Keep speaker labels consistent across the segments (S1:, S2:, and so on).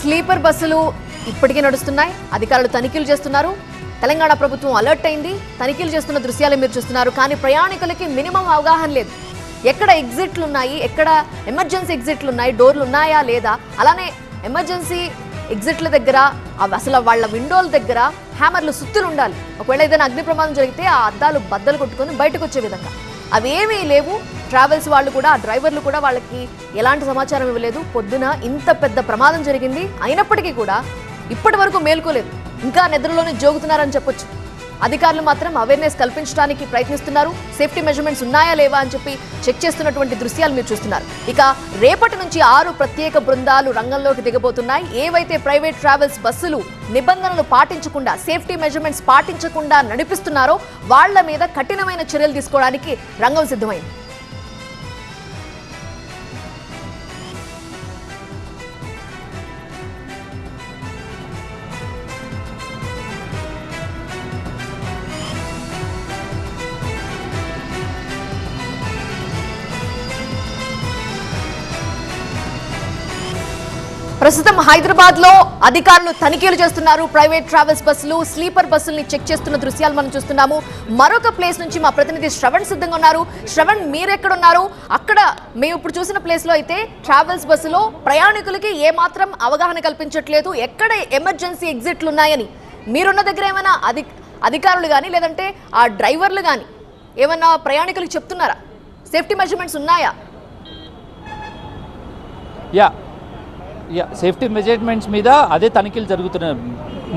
S1: Sleeper బస్సులు ఇప్పటికే నడుస్తున్నాయి. అధికారులు తనిఖీలు చేస్తున్నారు. తెలంగాణ ప్రభుత్వం అలర్ట్ అయింది. తనిఖీలు చేస్తున్న దృశ్యాలు మీరు చూస్తున్నారు. కానీ ప్రయాణికులకి మినిమం అవగాహన లేదు. ఎక్కడ ఎగ్జిట్లు ఉన్నాయి? ఎక్కడ ఎమర్జెన్సీ ఎగ్జిట్లు ఉన్నాయి? డోర్లు ఉన్నాయా? లేదా? అలానే ఎమర్జెన్సీ ఎగ్జిట్ల దగ్గర అసలు వాళ్ళ విండోల దగ్గర హ్యామర్లు సుత్తులు ఉండాలి. ఒకవేళ ఏదైనా అగ్ని ప్రమాదం జరిగితే ఆ అద్దాలు బద్దలు కొట్టుకొని బయటకు వచ్చే విధంగా. అవి ఏమీ లేవు. ట్రావెల్స్ వాళ్ళు కూడా ఆ డ్రైవర్లు కూడా వాళ్ళకి ఎలాంటి సమాచారం ఇవ్వలేదు. పొద్దున ఇంత పెద్ద ప్రమాదం జరిగింది. అయినప్పటికీ కూడా ఇప్పటి వరకు మేల్కోలేదు. ఇంకా నిద్రలోనే జోగుతున్నారని చెప్పొచ్చు. అధికారులు మాత్రం అవేర్నెస్ కల్పించడానికి ప్రయత్నిస్తున్నారు. సేఫ్టీ మెజర్మెంట్స్ ఉన్నాయా లేవా అని చెప్పి చెక్ చేస్తున్నటువంటి దృశ్యాలు మీరు చూస్తున్నారు. ఇక రేపటి నుంచి ఆరు ప్రత్యేక బృందాలు రంగంలోకి దిగబోతున్నాయి. ఏవైతే ప్రైవేట్ ట్రావెల్స్ బస్సులు నిబంధనలు పాటించకుండా సేఫ్టీ మెజర్మెంట్స్ పాటించకుండా నడిపిస్తున్నారో వాళ్ళ మీద కఠినమైన చర్యలు తీసుకోవడానికి రంగం సిద్ధమైంది. ప్రస్తుతం హైదరాబాద్లో అధికారులు తనిఖీలు చేస్తున్నారు. ప్రైవేట్ ట్రావెల్స్ బస్సులు స్లీపర్ బస్సుల్ని చెక్ చేస్తున్న దృశ్యాలు మనం చూస్తున్నాము. మరొక ప్లేస్ నుంచి మా ప్రతినిధి శ్రవణ్ సిద్ధంగా ఉన్నారు. శ్రవణ్ మీరెక్కడున్నారు? అక్కడ మేము ఇప్పుడు చూసిన ప్లేస్లో అయితే ట్రావెల్స్ బస్సులో ప్రయాణికులకి ఏ మాత్రం అవగాహన కల్పించట్లేదు. ఎక్కడ ఎమర్జెన్సీ ఎగ్జిట్లు ఉన్నాయని మీరున్న దగ్గర ఏమైనా అధి అధికారులు కానీ లేదంటే ఆ డ్రైవర్లు కానీ ఏమన్నా ప్రయాణికులకు చెప్తున్నారా? సేఫ్టీ మెజర్మెంట్స్ ఉన్నాయా?
S2: యా సేఫ్టీ మెజర్మెంట్స్ మీద అదే తనిఖీలు జరుగుతున్నాయి.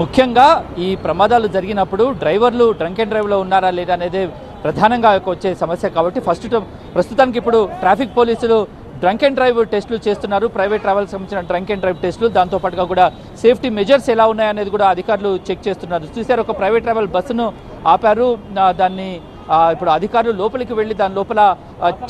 S2: ముఖ్యంగా ఈ ప్రమాదాలు జరిగినప్పుడు డ్రైవర్లు డ్రంక్ అండ్ డ్రైవ్లో ఉన్నారా లేదా అనేది ప్రధానంగా వచ్చే సమస్య కాబట్టి ఫస్ట్ ప్రస్తుతానికి ఇప్పుడు ట్రాఫిక్ పోలీసులు డ్రంక్ అండ్ డ్రైవ్ టెస్టులు చేస్తున్నారు. ప్రైవేట్ ట్రావెల్స్ సంబంధించిన డ్రంక్ అండ్ డ్రైవ్ టెస్టులు. దాంతోపాటుగా కూడా సేఫ్టీ మెజర్స్ ఎలా ఉన్నాయనేది కూడా అధికారులు చెక్ చేస్తున్నారు. చూశారు ఒక ప్రైవేట్ ట్రావెల్ బస్సును ఆపారు. దాన్ని ఇప్పుడు అధికారులు లోపలికి వెళ్ళి దాని లోపల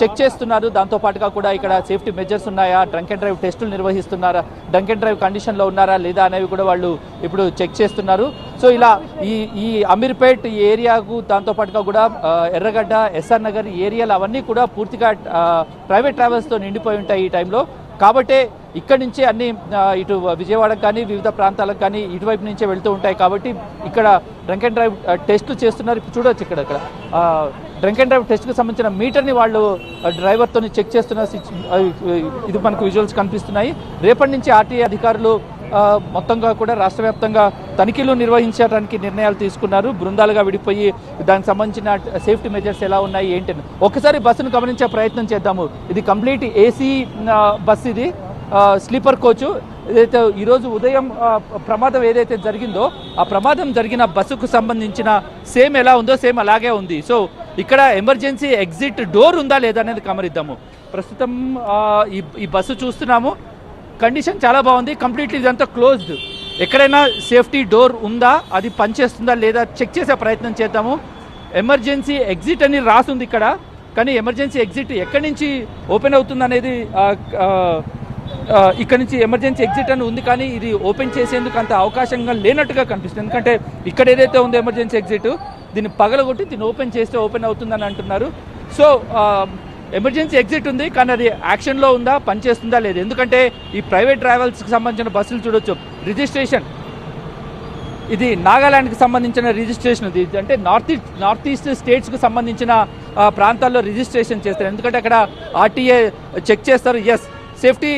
S2: చెక్ చేస్తున్నారు. దాంతో పాటుగా కూడా ఇక్కడ సేఫ్టీ మెజర్స్ ఉన్నాయా? డ్రంక్ అండ్ డ్రైవ్ టెస్టులు నిర్వహిస్తున్నారా? డ్రంక్ అండ్ డ్రైవ్ కండిషన్లో ఉన్నారా లేదా అనేవి కూడా వాళ్ళు ఇప్పుడు చెక్ చేస్తున్నారు. సో ఇలా ఈ ఈ అమీర్పేట్ ఈ ఏరియాకు దాంతో పాటుగా కూడా ఎర్రగడ్డ ఎస్ఆర్ నగర్ ఏరియాలు అవన్నీ కూడా పూర్తిగా ప్రైవేట్ ట్రావెల్స్తో నిండిపోయి ఉంటాయి ఈ టైంలో. కాబట్టే ఇక్కడి నుంచే అన్ని ఇటు విజయవాడకు కానీ వివిధ ప్రాంతాలకు కానీ ఇటువైపు నుంచే వెళ్తూ ఉంటాయి కాబట్టి ఇక్కడ డ్రంక్ అండ్ డ్రైవ్ టెస్ట్ చేస్తున్నారు. ఇప్పుడు చూడొచ్చు ఇక్కడ ఇక్కడ. డ్రంక్ అండ్ డ్రైవ్ టెస్ట్కి సంబంధించిన మీటర్ని వాళ్ళు డ్రైవర్తో చెక్ చేస్తున్న ఇది మనకు విజువల్స్ కనిపిస్తున్నాయి. రేపటి నుంచి ఆర్టీఏ అధికారులు మొత్తంగా కూడా రాష్ట్ర వ్యాప్తంగా తనిఖీలు నిర్వహించడానికి నిర్ణయాలు తీసుకున్నారు. బృందాలుగా విడిపోయి దానికి సంబంధించిన సేఫ్టీ మెజర్స్ ఎలా ఉన్నాయి ఏంటని ఒకసారి బస్సును గమనించే ప్రయత్నం చేద్దాము. ఇది కంప్లీట్ ఏసీ బస్ ఇది. Sleeper coach. ఏదైతే ఈరోజు ఉదయం ప్రమాదం ఏదైతే జరిగిందో ఆ ప్రమాదం జరిగిన బస్సుకు సంబంధించిన సేమ్ ఎలా ఉందో సేమ్ అలాగే ఉంది. సో ఇక్కడ ఎమర్జెన్సీ ఎగ్జిట్ డోర్ ఉందా లేదా అనేది గమనిద్దాము. ప్రస్తుతం ఈ ఈ బస్సు చూస్తున్నాము. కండిషన్ చాలా బాగుంది. కంప్లీట్లీ ఇదంతా క్లోజ్డ్ ఎక్కడైనా సేఫ్టీ డోర్ ఉందా? అది పనిచేస్తుందా లేదా? చెక్ చేసే ప్రయత్నం చేద్దాము. ఎమర్జెన్సీ ఎగ్జిట్ అని రాసుంది ఇక్కడ. కానీ ఎమర్జెన్సీ ఎగ్జిట్ ఎక్కడి నుంచి ఓపెన్ అవుతుంది అనేది ఇక్కడ నుంచి ఎమర్జెన్సీ ఎగ్జిట్ అని ఉంది కానీ ఇది ఓపెన్ చేసేందుకు అంత అవకాశంగా లేనట్టుగా కనిపిస్తుంది. ఎందుకంటే ఇక్కడ ఏదైతే ఉందో ఎమర్జెన్సీ ఎగ్జిట్ దీన్ని పగలగొట్టి దీన్ని ఓపెన్ చేస్తే ఓపెన్ అవుతుందని అంటున్నారు. సో ఎమర్జెన్సీ ఎగ్జిట్ ఉంది కానీ అది యాక్షన్లో ఉందా పనిచేస్తుందా లేదు. ఎందుకంటే ఈ ప్రైవేట్ ట్రావెల్స్కి సంబంధించిన బస్సులు చూడొచ్చు. రిజిస్ట్రేషన్. ఇది నాగాలాండ్కి సంబంధించిన రిజిస్ట్రేషన్. ఇది అంటే నార్త్ ఈస్ట్ నార్త్ ఈస్ట్ స్టేట్స్కి సంబంధించిన ప్రాంతాల్లో రిజిస్ట్రేషన్ చేస్తారు. ఎందుకంటే అక్కడ ఆర్టీఏ చెక్ చేస్తారు. ఎస్ సేఫ్టీ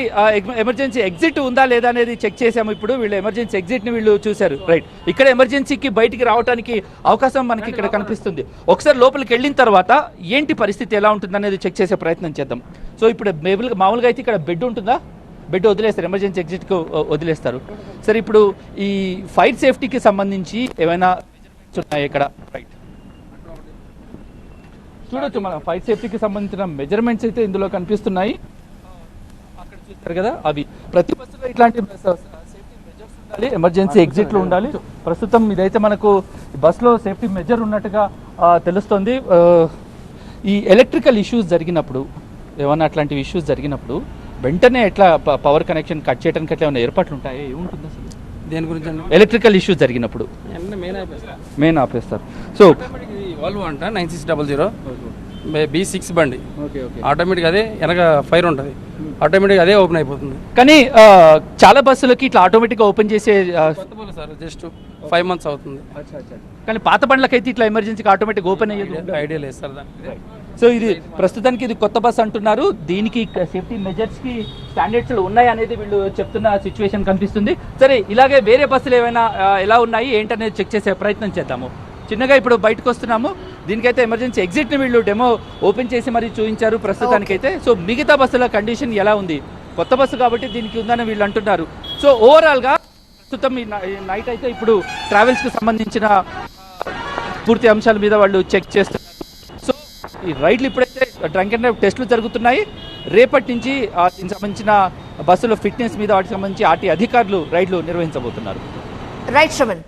S2: ఎమర్జెన్సీ ఎగ్జిట్ ఉందా లేదా అనేది చెక్ చేసాము ఇప్పుడు. వీళ్ళు ఎమర్జెన్సీ ఎగ్జిట్ని వీళ్ళు చూశారు. రైట్. ఇక్కడ ఎమర్జెన్సీకి బయటికి రావడానికి అవకాశం మనకి ఇక్కడ కనిపిస్తుంది. ఒకసారి లోపలికి వెళ్ళిన తర్వాత ఏంటి పరిస్థితి ఎలా ఉంటుంది అనేది చెక్ చేసే ప్రయత్నం చేద్దాం. సో ఇప్పుడు మామూలుగా అయితే ఇక్కడ బెడ్ ఉంటుందా? బెడ్ వదిలేస్తారు. ఎమర్జెన్సీ ఎగ్జిట్కు వదిలేస్తారు. సరే ఇప్పుడు ఈ ఫైర్ సేఫ్టీకి సంబంధించి ఏమైనా ఉన్నాయి ఇక్కడ? రైట్. చూడొచ్చు మన ఫైర్ సేఫ్టీకి సంబంధించిన మెజర్మెంట్స్ అయితే ఇందులో కనిపిస్తున్నాయి. చూస్తారు కదా అవి. ప్రతి బస్సులో ఇట్లాంటి సేఫ్టీ మెజర్స్ ఉండాలి ఎమర్జెన్సీ ఎగ్జిట్లు ఉండాలి. ప్రస్తుతం ఇదైతే మనకు బస్సులో సేఫ్టీ మెజర్ ఉన్నట్టుగా తెలుస్తుంది. ఈ ఎలక్ట్రికల్ ఇష్యూస్ జరిగినప్పుడు ఏమన్నా అట్లాంటి ఇష్యూస్ జరిగినప్పుడు వెంటనే ఎట్లా పవర్ కనెక్షన్ కట్ చేయడానికి ఎట్లా ఏమైనా ఏర్పాట్లు ఉంటాయి? ఏముంటుంది అసలు?
S3: దేని గురించి
S2: ఎలక్ట్రికల్ ఇష్యూస్ జరిగినప్పుడు.
S3: మెయిన్
S2: ఆపేస్తారు. సో
S3: వాల్వ్ అంట nine six double zero. B six బండి.
S2: Okay okay.
S3: ఆటోమేటిక్ అదే వెనక ఫైర్ ఉంటుంది. ఆటోమేటిక్ అదే ఓపెన్ అయిపోతుంది.
S2: కానీ చాలా బస్సులకి ఇట్లా ఆటోమేటిక్గా ఓపెన్ చేసే
S3: కొత్త సార్ జస్ట్ ఫైవ్ మంత్స్ అవుతుంది.
S2: కానీ పాత బండ్లకైతే ఇట్లా ఎమర్జెన్సీకి ఆటోమేటిక్ ఓపెన్ అయ్యేది
S3: ఐడియా లేదు సార్ దానికి.
S2: సో ఇది ప్రస్తుతానికి ఇది కొత్త బస్ అంటున్నారు. దీనికి సేఫ్టీ మెజర్స్కి స్టాండర్డ్స్ ఉన్నాయి అనేది వీళ్ళు చెప్తున్న సిచ్యువేషన్ కనిపిస్తుంది. సరే ఇలాగే వేరే బస్సులు ఏమైనా ఎలా ఉన్నాయి ఏంటనేది చెక్ చేసే ప్రయత్నం చేద్దాము. చిన్నగా ఇప్పుడు బయటకు వస్తున్నాము. దీనికైతే ఎమర్జెన్సీ ఎగ్జిట్ని వీళ్ళు డెమో ఓపెన్ చేసి మరి చూపించారు ప్రస్తుతానికైతే. సో మిగతా బస్సుల కండిషన్ ఎలా ఉంది? కొత్త బస్సు కాబట్టి దీనికి ఉందని వీళ్ళు అంటున్నారు. సో ఓవరాల్గా ప్రస్తుతం ఈ నైట్ అయితే ఇప్పుడు ట్రావెల్స్కి సంబంధించిన పూర్తి అంశాల మీద వాళ్ళు చెక్ చేస్తున్నారు. సో ఈ రైడ్లు ఇప్పుడైతే డ్రంక్ అండ్ డ్రైవ్ టెస్టులు జరుగుతున్నాయి. రేపటి నుంచి దీనికి సంబంధించిన బస్సుల ఫిట్నెస్ మీద వాటికి సంబంధించి ఆర్టీ అధికారులు రైడ్లు నిర్వహించబోతున్నారు.
S1: రైట్ శ్రవణ్